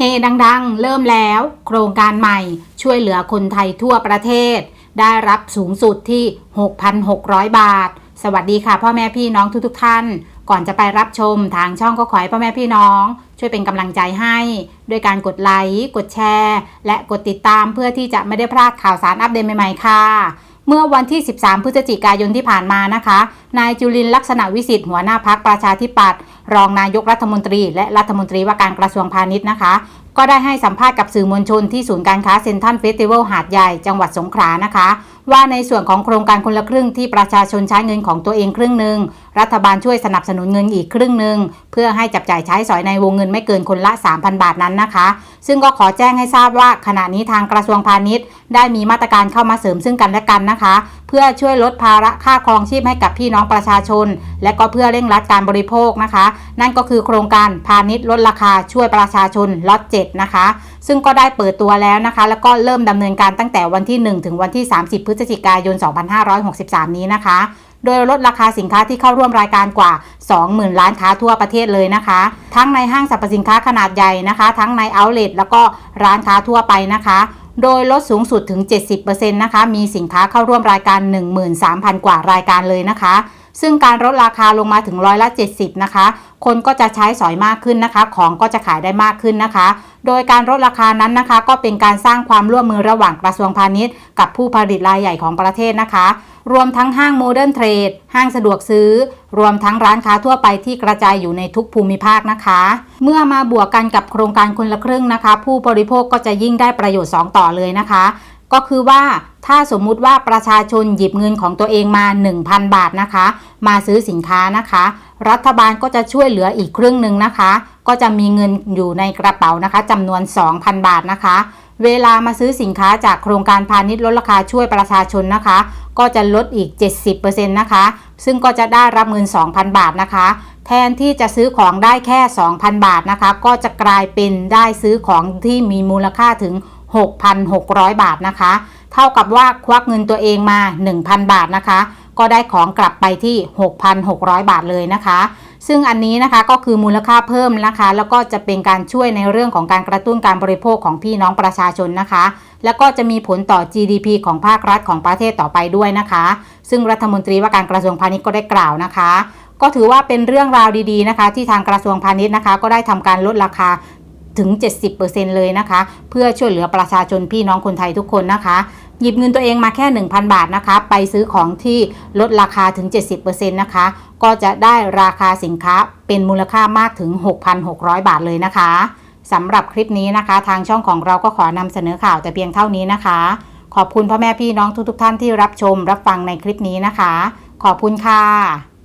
เฮดังๆ เริ่มแล้ว โครงการใหม่ช่วยเหลือคนไทยทั่วประเทศ ได้รับสูงสุดที่ 6,600 บาท สวัสดีค่ะ พ่อแม่พี่น้องทุกๆท่าน ก่อนจะไปรับชมทางช่องก็ขอให้พ่อแม่พี่น้อง ช่วยเป็นกำลังใจให้ ด้วยการกดไลค์ กดแชร์ และกดติดตามเพื่อที่จะไม่ได้พลาดข่าวสารอัปเดตใหม่ๆค่ะ เมื่อวันที่ 13 พฤศจิกายนที่ผ่านมานะคะ นายจุลินลักษณะวิสิทธิ์หัวหน้าพักประชาธิปัตย์รองนายกรัฐมนตรี และรัฐมนตรีว่าการกระทรวงพาณิชย์นะคะ ก็ได้ให้สัมภาษณ์กับสื่อมวลชนที่ศูนย์การค้าเซ็นทรัลเฟสติวัลหาดใหญ่จังหวัดสงขลานะคะ ว่าในส่วนของโครงการคนละครึ่งที่ประชาชนใช้เงินของตัวเองครึ่งหนึ่งรัฐบาลช่วยสนับสนุนเงินอีกครึ่งหนึ่งเพื่อให้จับจ่ายใช้สอยในวงเงินไม่เกินคนละ 3,000 บาทนั้นนะคะ ซึ่งก็ขอแจ้งให้ทราบว่าขณะนี้ทางกระทรวงพาณิชย์ ได้มีมาตรการเข้ามาเสริมซึ่งกันและกันนะคะ เพื่อช่วยลดภาระค่าครองชีพให้กับพี่น้องประชาชน และก็เพื่อเร่งรัดการบริโภคนะคะ นั่นก็คือโครงการพาณิชย์ลดราคาช่วยประชาชนล็อต7นะคะ ซึ่งก็ได้เปิดตัวแล้วนะคะ แล้วก็เริ่มดำเนินการตั้งแต่วันที่ 1 ถึงวันที่ 30 พฤศจิกายน 2563 นี้นะคะ โดยลดราคาสินค้าที่เข้าร่วมรายการกว่า 20,000 ล้านค้าทั่วประเทศเลยนะคะ ทั้งในห้างสรรพสินค้าขนาดใหญ่นะคะ ทั้งในเอาท์เลทแล้วก็ร้านค้าทั่วไปนะคะโดยลดสูงสุดถึง 70%นะคะ มีสินค้าเข้าร่วมรายการ 13,000 กว่ารายการเลยนะคะ ซึ่งการลดราคาลงมาถึงร้อยละ 70 นะคะ คนก็จะใช้สอยมากขึ้นนะคะ ของก็จะขายได้มากขึ้นนะคะ โดยการลดราคานั้นนะคะ ก็เป็นการสร้างความร่วมมือระหว่างกระทรวงพาณิชย์ กับผู้ผลิตรายใหญ่ของประเทศนะคะ รวมทั้งห้างโมเดิร์นเทรด ห้างสะดวกซื้อ รวมทั้งร้านค้าทั่วไปที่กระจายอยู่ในทุกภูมิภาคนะคะ เมื่อมาบวกกันกับโครงการคนละครึ่งนะคะ ผู้บริโภคก็จะยิ่งได้ประโยชน์ 2 ต่อเลยนะคะ ก็คือว่าถ้าสมมุติว่าประชาชนหยิบเงินของตัวเองมา 1,000 บาทนะคะ มาซื้อสินค้านะคะ รัฐบาลก็จะช่วยเหลืออีกครึ่งหนึ่งนะคะ ก็จะมีเงินอยู่ในกระเป๋านะคะจำนวน 2,000 บาทนะคะ เวลามาซื้อสินค้าจากโครงการพาณิชย์ลดราคาช่วยประชาชนนะคะ ก็จะลดอีก 70%นะคะ ซึ่งก็จะได้รับเงิน 2,000 บาทนะคะ แทนที่จะซื้อของได้แค่ 2,000 บาทนะคะ ก็จะกลายเป็นได้ซื้อของที่มีมูลค่าถึง 6,600 บาทนะคะ เท่ากับว่าควักเงินตัวเองมา 1,000 บาทนะคะ ก็ได้ของกลับไปที่ 6,600 บาทเลยนะคะ ซึ่งอันนี้นะคะก็คือมูลค่าเพิ่มนะคะ แล้วก็จะเป็นการช่วยในเรื่องของการกระตุ้นการบริโภคของพี่น้องประชาชนนะคะ แล้วก็จะมีผลต่อ GDP ของภาครัฐของประเทศต่อไปด้วยนะคะ ซึ่งรัฐมนตรีว่าการกระทรวงพาณิชย์ก็ได้กล่าวนะคะก็ถือว่าเป็นเรื่องราวดีๆนะคะ ที่ทางกระทรวงพาณิชย์นะคะ ก็ได้ทำการลดราคาถึง 70%เลยนะคะ เพื่อช่วยเหลือประชาชนพี่น้องคนไทยทุกคนนะคะ หยิบเงินตัวเองมาแค่ 1,000 บาทนะคะ ไปซื้อของที่ลดราคาถึง 70%นะคะ ก็จะได้ราคาสินค้าเป็นมูลค่ามากถึง 6,600 บาทเลยนะคะสำหรับคลิปนี้นะคะ ทางช่องของเราก็ขอนำเสนอข่าวแต่เพียงเท่านี้นะคะ ขอบคุณพ่อแม่พี่น้องทุกๆ ท่านที่รับชมรับฟังในคลิปนี้นะคะ ขอบคุณค่ะ